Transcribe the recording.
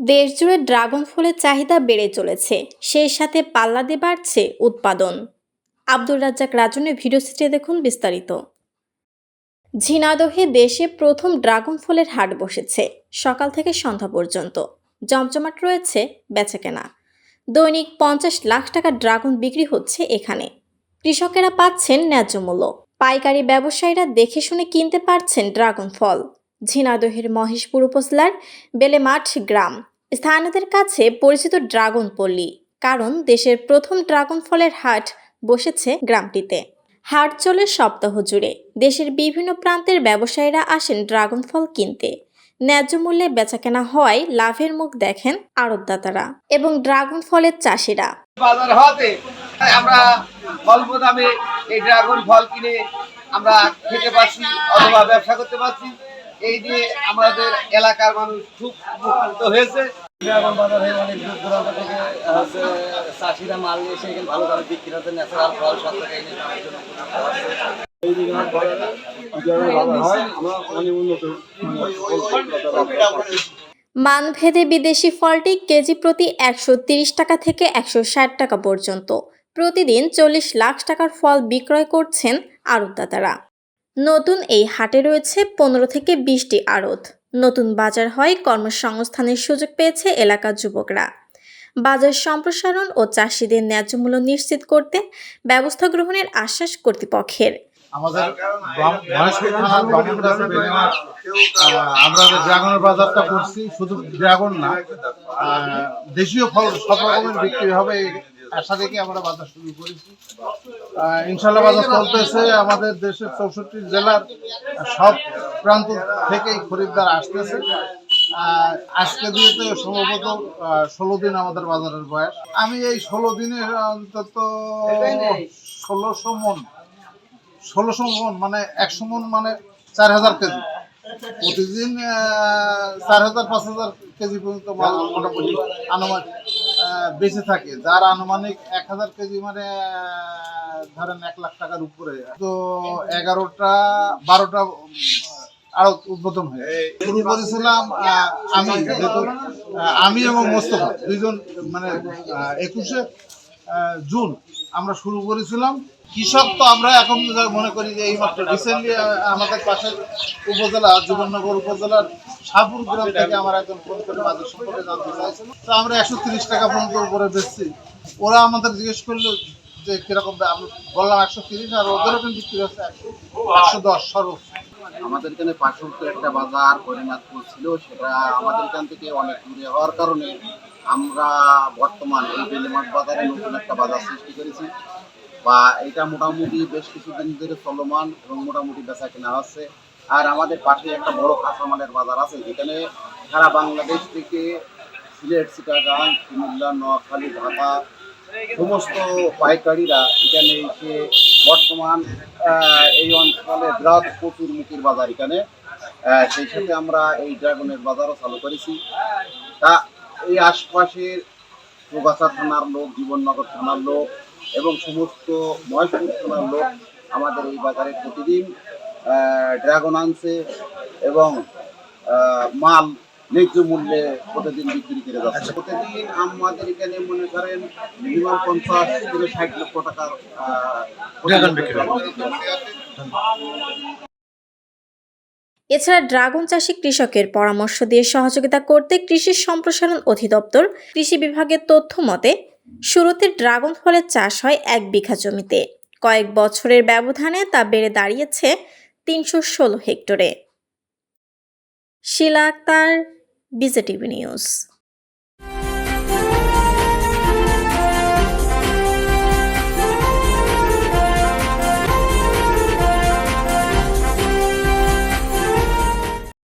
দেশজুড়ে ড্রাগন ফলের চাহিদা বেড়ে চলেছে, সেই সাথে পাল্লা দিয়ে বাড়ছে উৎপাদন। আব্দুর রাজ্জাক রাজনের ভিডিও চিত্রে দেখুন বিস্তারিত। ঝিনাদহে দেশে প্রথম ড্রাগন ফলের হাট বসেছে, সকাল থেকে সন্ধ্যা পর্যন্ত। জমজমাট রয়েছে বেচাকেনা। দৈনিক পঞ্চাশ লাখ টাকা ড্রাগন বিক্রি হচ্ছে এখানে। কৃষকেরা পাচ্ছেন ন্যায্য মূল্য। পাইকারি ব্যবসায়ীরা দেখে শুনে কিনতে পারছেন ড্রাগন ফল। ঝিনাদহের মহেশপুর উপজেলার বেলেমাঠ গ্রাম। স্থানীয়দের কাছে পরিচিত ড্রাগন পল্লী, কারণ দেশের প্রথম ড্রাগন ফলের হাট বসেছে গ্রামটিতে। হাট চলে সপ্তাহ জুড়ে। দেশের বিভিন্ন প্রান্তের ব্যবসায়ীরা আসেন ড্রাগন ফল কিনতে। ন্যায্য মূল্যে বেচাকেনা হওয়ায় লাভের মুখ দেখেন আড়তদাতারা এবং ড্রাগন ফলের চাষিরা। বাজার হওয়াতে আমরা অল্প দামে এই ড্রাগন ফল কিনে আমরা খেতে পারছি অথবা ব্যবসা করতে পারছি। এই যে আমাদের এলাকার মানুষ খুব উপকৃত হয়েছে। ড্রাগন বাজারে অনেক দূর দূরান্ত থেকে হচ্ছে চাষিরা মাল নিয়ে এসে এখানে ভালো দামে বিক্রি হচ্ছে ন্যাচারাল ফল সব থেকে এনে এই দিকে হাট বাজারে কীভাবে বাজার হয় আমরা অনেক উন্নত মানভেদে বিদেশি ফলটি কেজি প্রতি একশো তিরিশ টাকা থেকে একশো ষাট টাকা পর্যন্ত। প্রতিদিন চল্লিশ লাখ টাকার ফল বিক্রয় করছেন আড়তদাতারা। নতুন এই হাটে রয়েছে পনেরো থেকে বিশটি আড়ত। নতুন বাজার হয় কর্মসংস্থানের সুযোগ পেয়েছে এলাকার যুবকরা। বাজার সম্প্রসারণ ও চাষিদের ন্যায্যমূল্য নিশ্চিত করতে ব্যবস্থা গ্রহণের আশ্বাস কর্তৃপক্ষের। আমাদের আমরা যে ড্রাগনের বাজারটা করছি শুধু ড্রাগন না দেশীয় ফল সব রকমের বিক্রি হবে আশা থেকে আমরা বাজার শুরু করেছি। ইনশাল্লাহ বাজার চলতেছে আমাদের দেশের চৌষট্টি জেলার সব প্রান্ত থেকেই খরিদ্দার আসতেছে। আজকে দিয়ে তো সম্ভবত ষোলো দিন আমাদের বাজারের বয়স। আমি এই ষোলো দিনের অন্তত ষোলোশো মন ষোলোশো মন মানে একশো মন মানে চার হাজার কেজি। প্রতিদিন চার হাজার, পাঁচ হাজার কেজি পর্যন্ত মোটামুটি আনুমানিক বেঁচে থাকে। যার আনুমানিক এক হাজার কেজি মানে ধরেন এক লাখ টাকার উপরে। তো এগারোটা, বারোটা আরও উদ্বোধন হয়ে। শুরু করেছিলাম আমি আমি এবং মোস্তফা, দুইজন মানে একুশে জুন। আমরা শুরু করেছিলাম। কৃষক তো আমরা এখন মনে করি যে এইমাত্র রিসেন্টলি আমাদের পাশের উপজেলা জীবননগর উপজেলার শাহপুর গ্রাম থেকে আমার একজন ফোন করে বাজার সম্পর্কে জানতে চাইছিল। তো আমরা একশো তিরিশ টাকা পর্যন্ত উপরে বেচছি। ওরা আমাদের জিজ্ঞেস করল যে কীরকম আমি বললাম একশো তিরিশ আর ওদেরও কিন্তু বিক্রি হচ্ছে একশো একশো দশ সর্বোচ্চ। আমাদের এখানে পার্শ্ববর্তী একটা বাজার হরিনাথপুর ছিল, সেটা আমাদের এখান থেকে অনেক দূরে হওয়ার কারণে আমরা বর্তমান এই বেলেমাঠ বাজারে নতুন একটা বাজার সৃষ্টি করেছি। বা এটা মোটামুটি বেশ কিছুদিন ধরে চলমান এবং মোটামুটি বেচা কেনা হচ্ছে আর আমাদের পাশে একটা বড় কাঁচামালের বাজার আছে, যেখানে সারা বাংলাদেশ থেকে সিলেট, চিটাগাং, কুমিল্লা, নোয়াখালী, ঢাকা সমস্ত পাইকারিরা এখানে এসে বর্তমান এই অঞ্চলে বৃহৎ প্রচুর মুখের বাজার এখানে। সেই সাথে আমরা এই ড্রাগনের বাজারও চালু করেছি। তা এই আশপাশের চৌগাছা থানার লোক জীবননগর থানার লোক এবং সমস্ত মহেশপুর থানার লোক আমাদের এই বাজারে প্রতিদিন ড্রাগন আনছে এবং মাল ন্যায্য মূল্যে প্রতিদিন বিক্রি করে যাচ্ছে। প্রতিদিন আমাদের এখানে মনে করেন মিনিমাম পঞ্চাশ থেকে ষাট লক্ষ টাকার এছাড়া ড্রাগন চাষি কৃষকের পরামর্শ দিয়ে সহযোগিতা করতে কৃষি সম্প্রসারণ অধিদপ্তর কৃষি বিভাগের তথ্য মতে, শুরুতে ড্রাগন ফলের চাষ হয় এক বিঘা জমিতে। কয়েক বছরের ব্যবধানে তা বেড়ে দাঁড়িয়েছে তিনশো ষোলো হেক্টরে। Shila Akter, BJTV news.